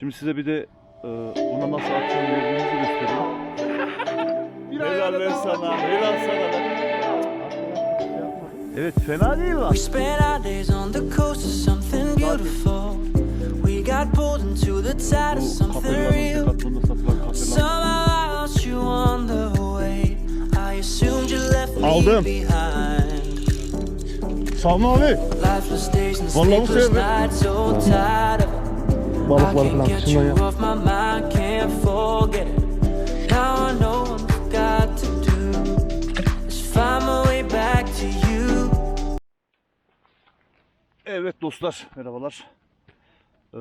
Şimdi size bir de e, buna nasıl aksiyon verdiğimizi göstereyim. helal lan sana, helal sana lan. Evet fena değil bak. We spent our days on the coast of something beautiful. We got pulled into the tide of Bu something real. Decathlon'da satılan kapellan. Somehow I lost you on the way. I assumed you left me Aldım. behind. Sami abi. Lifeless days and Vallahi bu sleepless sefer- nights, so tired of can't falan get kışından you ya. off my mind, can't forget it. Now I know what I've got to do is find my way back to you. Evet dostlar merhabalar. Ee,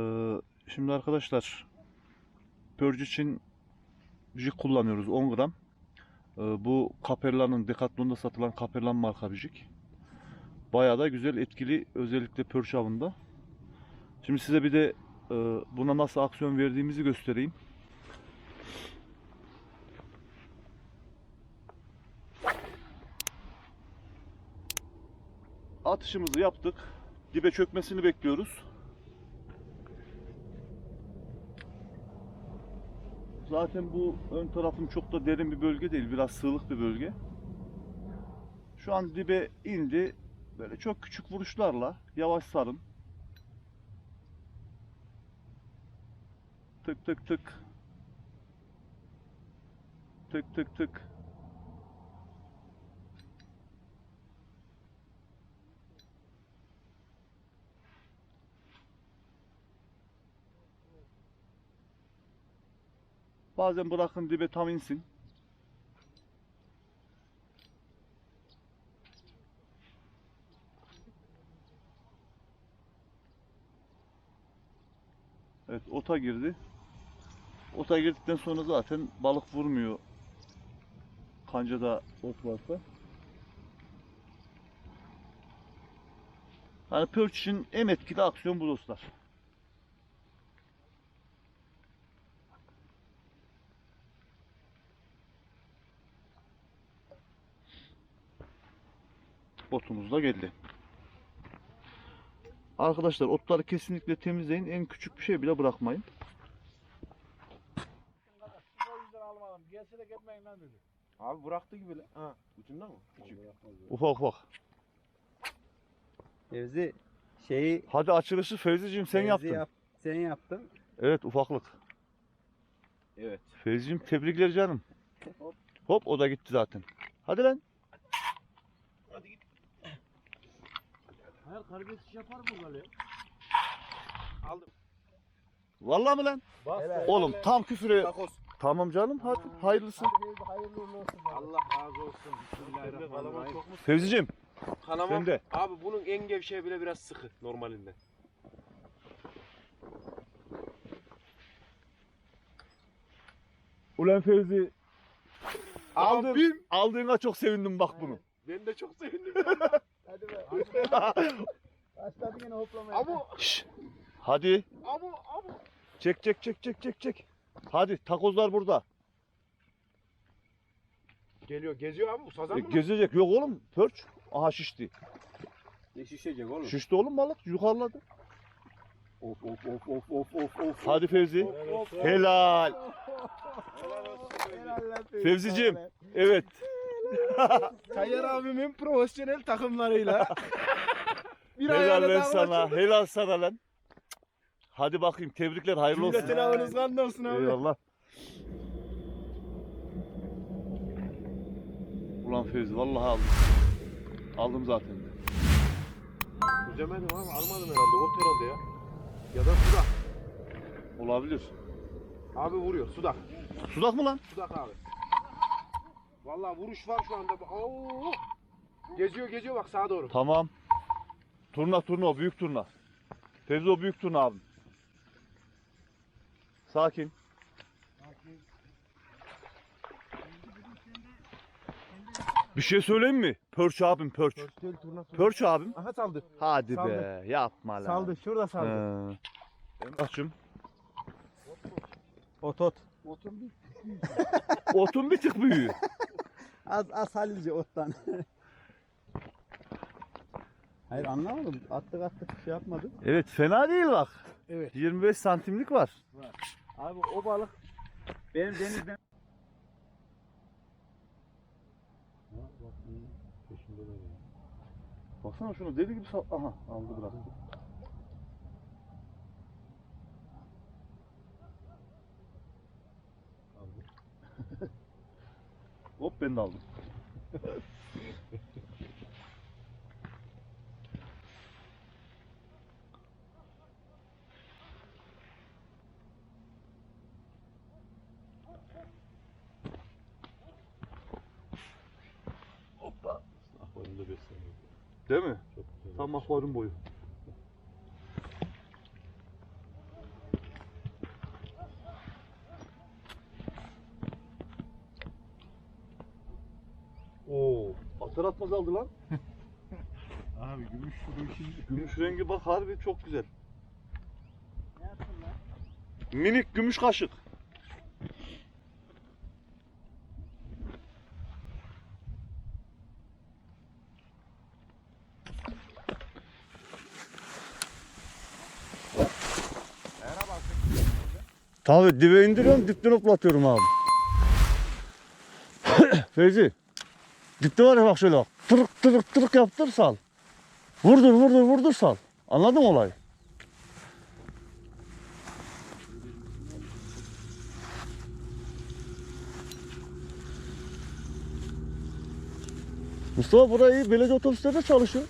şimdi arkadaşlar pörc için jig kullanıyoruz 10 gram. Ee, bu Capella'nın Decathlon'da satılan Capellan marka bir jig. Bayağı da güzel etkili özellikle pörç avında. Şimdi size bir de buna nasıl aksiyon verdiğimizi göstereyim. Atışımızı yaptık. Dibe çökmesini bekliyoruz. Zaten bu ön tarafım çok da derin bir bölge değil. Biraz sığlık bir bölge. Şu an dibe indi. Böyle çok küçük vuruşlarla yavaş sarın. Tık tık tık. Tık tık tık. Bazen bırakın dibe tam insin. Evet ota girdi. Ota girdikten sonra zaten balık vurmuyor. Kancada ot varsa. Yani perch için en etkili aksiyon bu dostlar. Otumuz da geldi. Arkadaşlar otları kesinlikle temizleyin. En küçük bir şey bile bırakmayın. O yüzden almadım. Gelse de gitmeyin lan dedi. Abi bıraktı gibi. lan. Ha, ucunda mı? Küçük. Ufak ufak. Fevzi şeyi Hadi açılışı Fevzi'cim sen Fevzi yaptın. yap- sen yaptın. Evet ufaklık. Evet. Fevzi'cim tebrikler canım. Hop o da gitti zaten. Hadi lan. Hayır terbiyesiz yapar mı böyle? Aldım. Vallahi mi lan? Bas. Oğlum tam küfüre. Takoz. Tamam canım hadi hayırlısı. Hayırlı uğurlu olsun. Allah razı olsun. Bismillahirrahmanirrahim. Fevzi'cim Kanama. sen de. Abi bunun en gevşeği bile biraz sıkı normalinden. Ulan Fevzi. Aldın. Abim. Aldığına çok sevindim bak bunu. Ben de çok sevindim. Hadi be. Başladı yine hoplamaya. Ama Şş, Hadi. ama ama. Çek çek çek çek çek çek. Hadi takozlar burada. Geliyor geziyor abi bu sazan E, mı? gezecek. Yok oğlum. Pörç. Aha şişti. Ne şişecek oğlum? Şişti oğlum balık. Yukarıladı. Of of of of of of of. Hadi Fevzi. Of, of. Helal. Helal lan Fevzi, Fevzicim. Evet. Tayyar abimin profesyonel takımlarıyla. bir Helal ayağına lan sana. Helal sana lan. Hadi bakayım. Tebrikler. Hayırlı olsun. Milletin avınız kanlı olsun abi. Eyvallah. Ulan Fevzi vallahi aldım. Aldım zaten. de. Demedim abi almadım herhalde. Ot herhalde ya. Ya da sudak. Olabilir. Abi vuruyor sudak. Sudak mı lan? Sudak abi. Vallahi vuruş var şu anda. Oo! Geziyor geziyor bak sağa doğru. Tamam. Turna turna o büyük turna. Fevzi o büyük turna abim. Sakin. Bir şey söyleyeyim mi? Pörç abim pörç. Değil turna turna. Pörç abim. Aha saldı. Hadi Saldı. be yapma lan. Saldı şurada saldı. Açım. Ot ot. Otun bir tık büyüğü. Az az hallice ottan. Hayır anlamadım. Attık attık bir şey yapmadı. Evet fena değil bak. Evet. 25 santimlik var. Abi o balık benim denizden Baksana şunu deli gibi sal... Aha aldı bıraktı. Hop ben de aldım. Değil mi? Tam akvaryum boyu. Oo, atar atmaz aldı lan. Abi gümüş işin Gümüş rengi bak harbi çok güzel. Minik gümüş kaşık. Tabii dibe indiriyorum dipten hoplatıyorum abi. Feyzi. Dipte var ya bak şöyle bak. Tırık tırık tırık yaptır sal. Vurdur vurdur vurdur sal. Anladın mı olayı? Mustafa burayı belediye otobüslerde çalışıyor.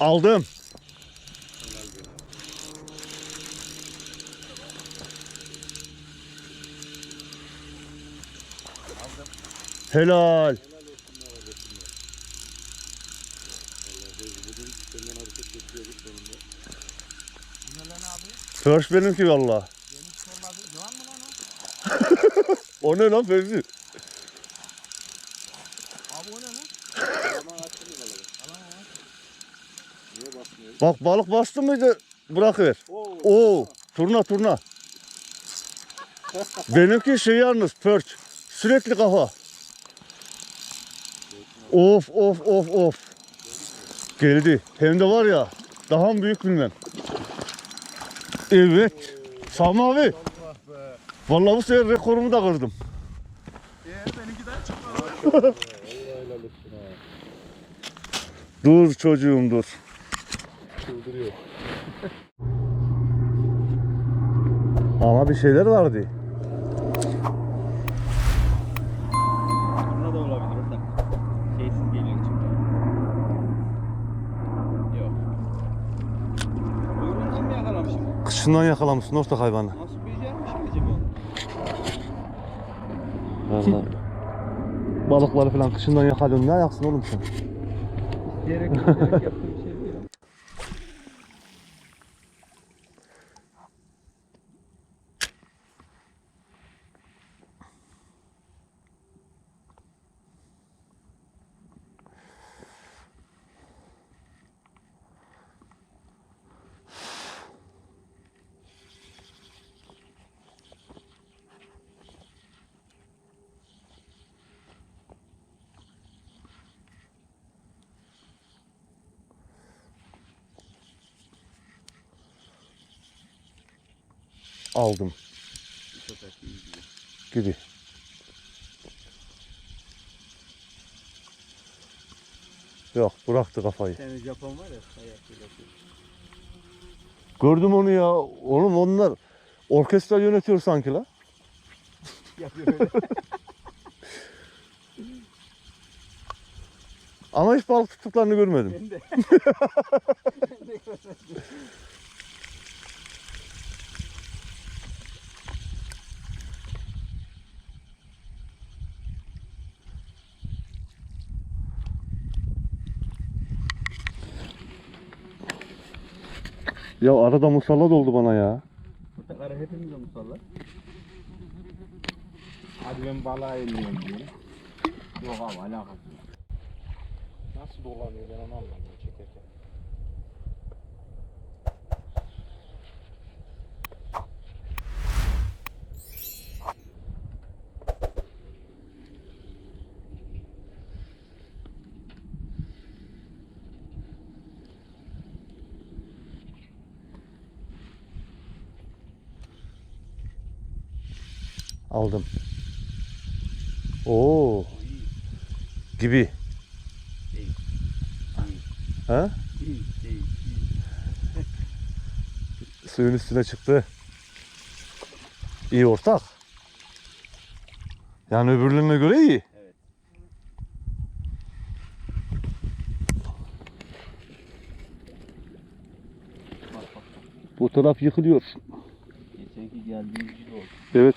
Aldım. Helal. First benimki valla. o ne lan Fevzi? Abi o ne lan? Bak balık bastı mıydı bırakıver. Oo, turna turna. Benimki şey yalnız perch. Sürekli kafa. Of of of of. Geldi. Hem de var ya daha mı büyük bilmem. Evet. Sami abi. Vallahi bu sefer rekorumu da kırdım. dur çocuğum dur. Ama bir şeyler vardı. turna da olabilir ortak. Şeysiz geliyor çünkü. Yok. Buyurundan mı yakalamışım? Kışından yakalamışsın ortak hayvanı. Nasıl becermişim acaba? Vallahi. Balıkları falan kışından yakalıyorsun. Ne yaksın oğlum sen? Diyerek, diyerek yaptığım bir Aldım. Gibi. Yok bıraktı kafayı. Senin Japon var ya. Gördüm onu ya. Oğlum onlar orkestra yönetiyor sanki la. Yapıyor öyle. Ama hiç balık tuttuklarını görmedim. Ben de. Ya arada musallat oldu bana ya. Ortakları hepimize musallat. Hadi ben balığa iniyorum diye. Yok abi alakası yok. Nasıl dolanıyor ben onu anlamadım Aldım. Oo. Gibi. İyi. Ha? İyi, iyi, iyi. Suyun üstüne çıktı. İyi ortak. Yani öbürlerine göre iyi. Evet. Bak bak. Bu taraf yıkılıyor. Geçenki geldiğimiz gibi oldu. Evet.